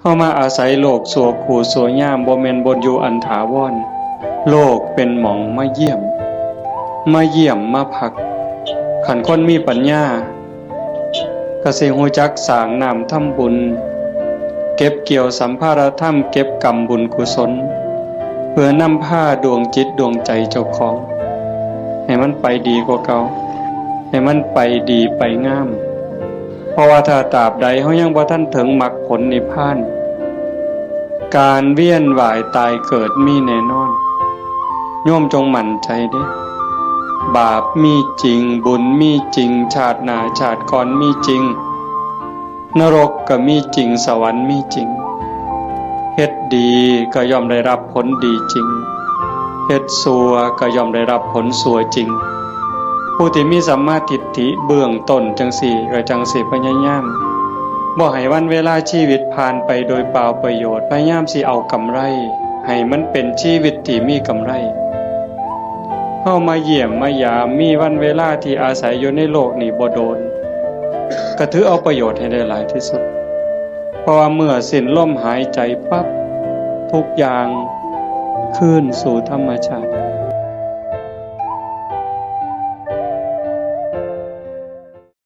เข้ามาอาศัยโลกสัวขู่สัวย่ามบ่แม่นบนอยู่อันถาวรโลกเป็นหมองมาเยี่ยม มาเยี่ยมมาพัก ขันคนมีปัญญากสิหูจักสางนามทำบุญ เก็บเกี่ยวสัมภาระธรรมเก็บกรรมบุญกุศล เพื่อนำผ้าดวงจิตดวงใจเจ้าของ ให้มันไปดีกว่าเก่าให้มันไปดีไปงาม เพราะว่าถ้าตราบใดเขายังบ่ท่านถึงมรรคผลนิพพาน การเวียนว่ายตายเกิดมีแน่นอน โยมจงหมั่นใจด้บาปมีจริงบุญมีจริง ชาติหนาชาติก่อนมีจริง นรกก็มีจริงสวรรค์มีจริงเฮ็ดดีก็ย่อมได้รับผลดีจริงเฮ็ดสัวก็ย่อมได้รับผลสัวจริง ผู้ที่มีสัมมาทิฏฐิเบื้องต้นจังสี่ก็จังสี่พยายามบ่ให้วันเวลาชีวิตผ่านไปโดยเปล่าประโยชน์พยายามสิเอากำไร ให้มันเป็นชีวิตที่มีกำไรเข้ามาเยี่ยมมายามมีวันเวลาที่อาศัยอยู่ในโลกนี้บ่โดนก็ถือเอาประโยชน์ให้ได้หลายที่สุด เพราะว่าเมื่อสิ้นลมหายใจปั๊บทุกอย่างคืนสู่ธรรมชาติ